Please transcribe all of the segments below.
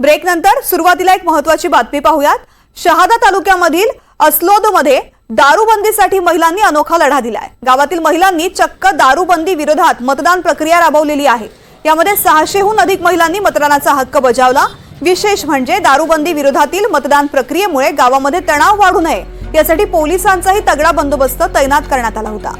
Break नंतर सुरुवातीला एक महत्वाची बातमी पाहूयात. शहादा तालुक्यामधील अस्लोदमध्ये दारूबंदीसाठी महिलांनी अनोखा लढा दिलाय. गावातील महिलांनी चक्क दारूबंदी विरोधात मतदान प्रक्रिया राबवलेली आहे. यामध्ये सहाशेहून अधिक महिलांनी मतदानाचा हक्क बजावला. विशेष म्हणजे दारूबंदी विरोधातील मतदान प्रक्रियेमुळे गावामध्ये तणाव वाढू नये. यासाठी पोलिसांचाही तगडा बंदोबस्त तैनात करण्यात आला होता.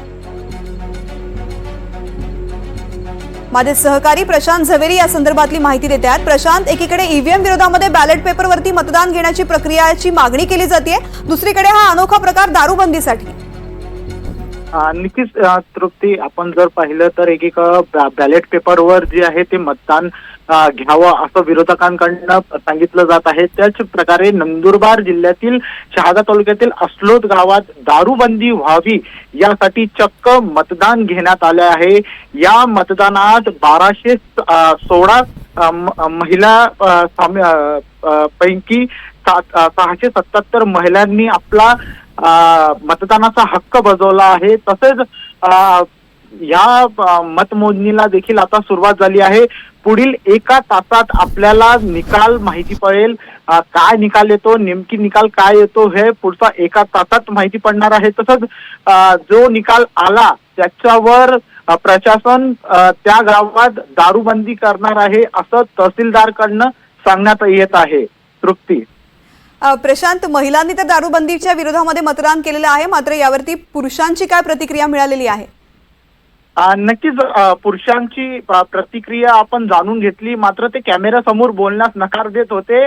माझे सहकारी प्रशांत झवेरी या संदर्भातली माहिती देत आहेत प्रशांत एकीकडे ईव्हीएम विरोधामध्ये बॅलेट पेपरवरती मतदान घेण्याची प्रक्रियाची मागणी केली जाते दुसरीकडे हा अनोखा प्रकार दारूबंदीसाठी. नक्कीच तृप्ती. आपण जर पाहिलं तर एक बॅलेट पेपरवर जे आहे ते मतदान घ्यावं असं विरोधकांकडनं सांगितलं जात आहे. त्याच प्रकारे नंदुरबार जिल्ह्यातील शहादा तालुक्यातील अस्लोद गावात दारूबंदी व्हावी यासाठी चक्क मतदान घेण्यात आले आहे. या मतदानात बाराशे सोळा महिला पैकी सात सहाशे सत्याहत्तर महिलांनी आपला मतदानाचा हक्क बजावला आहे. तसेच या मतमोजणीला देखील आता सुरुवात झाली आहे. पुढील एका तासात आपल्याला निकाल माहिती पडेल. काय निकाल येतो नेमकी निकाल काय येतो हे पुढचा एका तासात माहिती पडणार आहे. तसंच जो निकाल आला त्याच्यावर प्रशासन त्या गावात दारूबंदी करणार आहे असं तहसीलदारकडनं सांगण्यात येत आहे. तृप्ती. प्रशांत महिलांनी तर दारूबंदीच्या विरोधामध्ये मतदान केलेलं आहे मात्र यावरती पुरुषांची काय प्रतिक्रिया मिळालेली आहे? नक्कीच पुरुषांची प्रतिक्रिया आपण जाणून घेतली मात्र ते कॅमेऱ्यासमोर बोलण्यास नकार देत होते.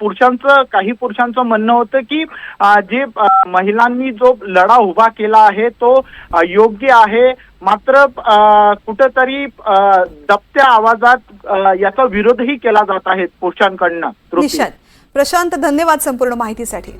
पुरुषांचं काही पुरुषांचं म्हणणं होतं की जे महिलांनी जो लढा उभा केला आहे तो योग्य आहे. मात्र कुठंतरी दबत्या आवाजात याचा विरोधही केला जात आहे पुरुषांकडनं प्रशांत धन्यवाद संपूर्ण माहितीसाठी.